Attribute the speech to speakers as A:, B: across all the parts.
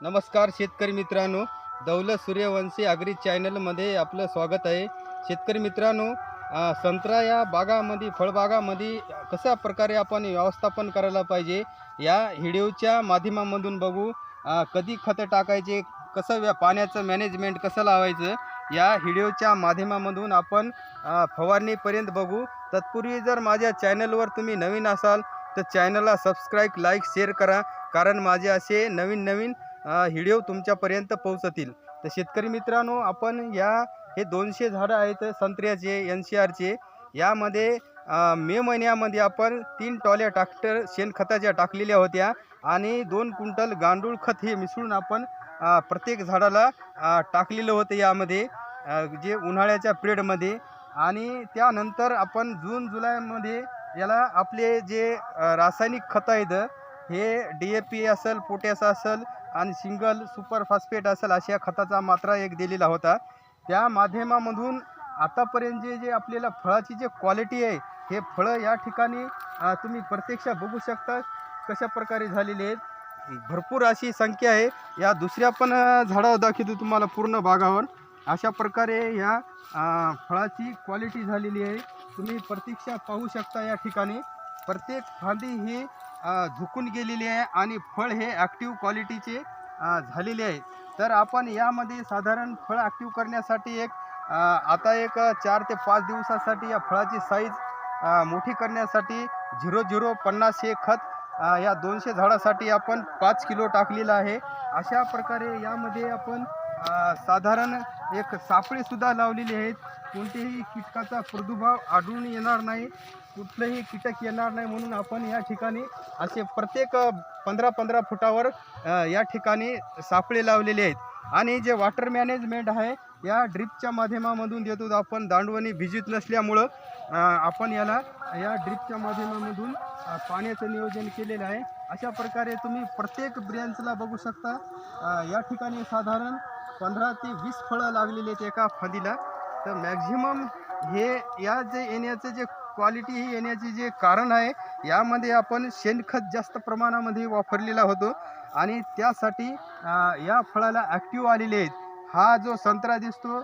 A: नमस्कार शेतकरी मित्रांनो दौलत सूर्यवंशी आगरी चॅनलमध्ये आपलं स्वागत आहे. शेतकरी मित्रांनो संत्रा या बागामध्ये फळबागामध्ये कशा प्रकारे आपण व्यवस्थापन करायला पाहिजे या व्हिडिओच्या माध्यमामधून बघू कधी खतं टाकायचे कसं व्या पाण्याचं मॅनेजमेंट कसं लावायचं या व्हिडिओच्या माध्यमामधून आपण फवारणीपर्यंत बघू. तत्पूर्वी जर माझ्या चॅनलवर तुम्ही नवीन असाल तर चॅनलला सबस्क्राईब लाईक शेअर करा. कारण माझे असे नवीन नवीन व्हिडिओ तुमच्यापर्यंत पोहोचतील. तर शेतकरी मित्रांनो आपण या हे दोनशे झाडं आहेत संत्र्याचे एन सी आरचे. यामध्ये मे महिन्यामध्ये आपण तीन टॉल्या ट्रॅक्टर शेणखताच्या टाकलेल्या होत्या आणि दोन क्विंटल गांडूळ खत हे मिसळून आपण प्रत्येक झाडाला टाकलेलं होतं यामध्ये जे उन्हाळ्याच्या पिरियडमध्ये. आणि त्यानंतर आपण जून जुलैमध्ये याला आपले जे रासायनिक खतं आहेत हे डी ए पी असेल पोटॅस असेल आणि सिंगल सुपर फॉस्फेट असेल अशा खताचा मात्रा एक दिलेला होता. त्या माध्यमामधून आतापर्यंत जे जे आपल्याला फळाची जे क्वालिटी आहे हे फळं या ठिकाणी तुम्ही प्रत्यक्ष बघू शकता कशा प्रकारे झालेली आहेत. भरपूर अशी संख्या आहे. या दुसऱ्या पण झाडावर दाखवतो तुम्हाला पूर्ण बागावर अशा प्रकारे या फळाची क्वालिटी झालेली आहे. तुम्ही प्रत्यक्ष पाहू शकता या ठिकाणी. प्रत्येक फांदी ही झुकून गेलेली आहे आणि फळ हे ॲक्टिव्ह क्वालिटीचे झालेले आहे. तर आपण यामध्ये साधारण फळ ॲक्टिव्ह करण्यासाठी एक आता एक चार ते पाच दिवसासाठी या फळाची साईज मोठी करण्यासाठी झिरो झिरो पन्नास हे खत या दोनशे झाडासाठी आपण पाच किलो टाकलेलं आहे. अशा प्रकारे यामध्ये आपण साधारण एक सापळेसुद्धा लावलेली आहेत. कोणतेही कीटकाचा प्रादुर्भाव आढळून येणार नाही कुठलंही कीटक येणार नाही म्हणून आपण या ठिकाणी असे प्रत्येक पंधरा पंधरा फुटावर या ठिकाणी सापळे लावलेले आहेत. आणि जे वॉटर मॅनेजमेंट आहे या ड्रिपच्या माध्यमामधून देतो आपण. दांडवणी भिजित नसल्यामुळं आपण याला या ड्रिपच्या माध्यमामधून पाण्याचं नियोजन केलेलं आहे. अशा प्रकारे तुम्ही प्रत्येक ब्रँचला बघू शकता. या ठिकाणी साधारण पंधरा ते वीस फळं लागलेली आहेत एका फांदीला. तर मॅक्झिमम हे या जे येण्याचं जे क्वालिटी ही येण्याचे जे कारण आहे यामध्ये आपण शेणखत जास्त प्रमाणामध्ये वापरलेला होतो. आणि त्यासाठी या फळाला ॲक्टिव्ह आलेले आहेत. हा जो संत्रा दिसतो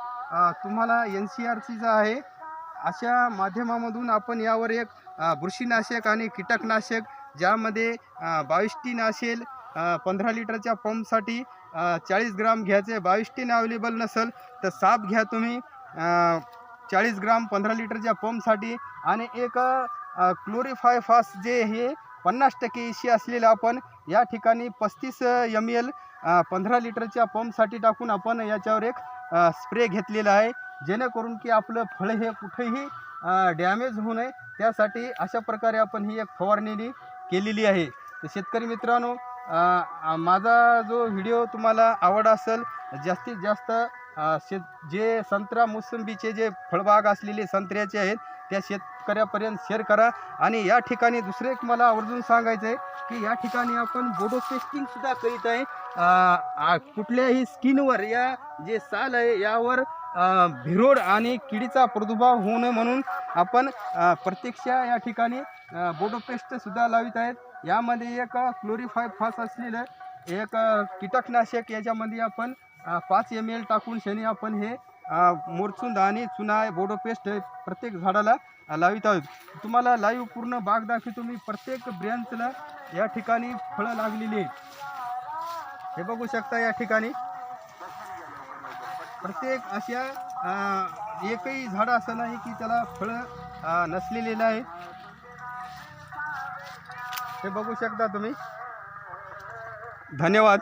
A: तुम्हाला एन सी आर सीचा आहे. अशा माध्यमामधून आपण यावर एक बुरशीनाशक आणि कीटकनाशक ज्यामध्ये बावीस टीन असेल पंधरा लिटरच्या पंपसाठी चाळीस ग्राम घ्यायचे. बावीस टीन अवेलेबल नसेल तर साप घ्या तुम्ही. चाळीस ग्राम पंधरा लिटरच्या पंपसाठी आणि एक क्लोरीफाय फास्ट जे हे पन्नास टक्के इशी असलेलं आपण या ठिकाणी पस्तीस एम एल पंधरा लिटरच्या पंपसाठी टाकून आपण याच्यावर एक स्प्रे घेतलेला आहे. जेणेकरून की आपलं फळ हे कुठेही डॅमेज होऊ नये. त्यासाठी अशा प्रकारे आपण ही एक फवारणी केलेली आहे. तर शेतकरी मित्रांनो माझा जो व्हिडिओ तुम्हाला आवड असेल जास्तीत जास्त शेत जे संत्रा मोसंबीचे जे फळबाग असलेले संत्र्याचे आहेत त्या शेतकऱ्यापर्यंत शेअर करा. आणि या ठिकाणी दुसरे एक मला आवर्जून सांगायचं आहे की या ठिकाणी आपण बोडो टेस्टिंगसुद्धा करीत आहे. कुठल्याही स्किनवर या जे साल आहे यावर भिरोड आणि किडीचा प्रादुर्भाव होऊ नये म्हणून आपण प्रत्यक्ष या ठिकाणी बोडोपेस्टसुद्धा बोडो पेस्टसुद्धा लावित आहेत. यामध्ये एक क्लोरीफाय फास असलेलं एक कीटकनाशक याच्यामध्ये आपण पाच एम एल टाकून शनी आपण हे अ, मोरचुंद आणि चुना बोडो पेस्ट हे प्रत्येक झाडाला लावित आहोत. तुम्हाला लाईव्ह पूर्ण बाग दाखवतो. मी प्रत्येक ब्रँचला या ठिकाणी फळं लागलेली आहेत. हे बघू शकता या ठिकाणी. प्रत्येक अशा एकही झाडं असं नाही की त्याला फळं नसलेलेलं नसलेले आहे. हे बघू शकता तुम्ही. धन्यवाद.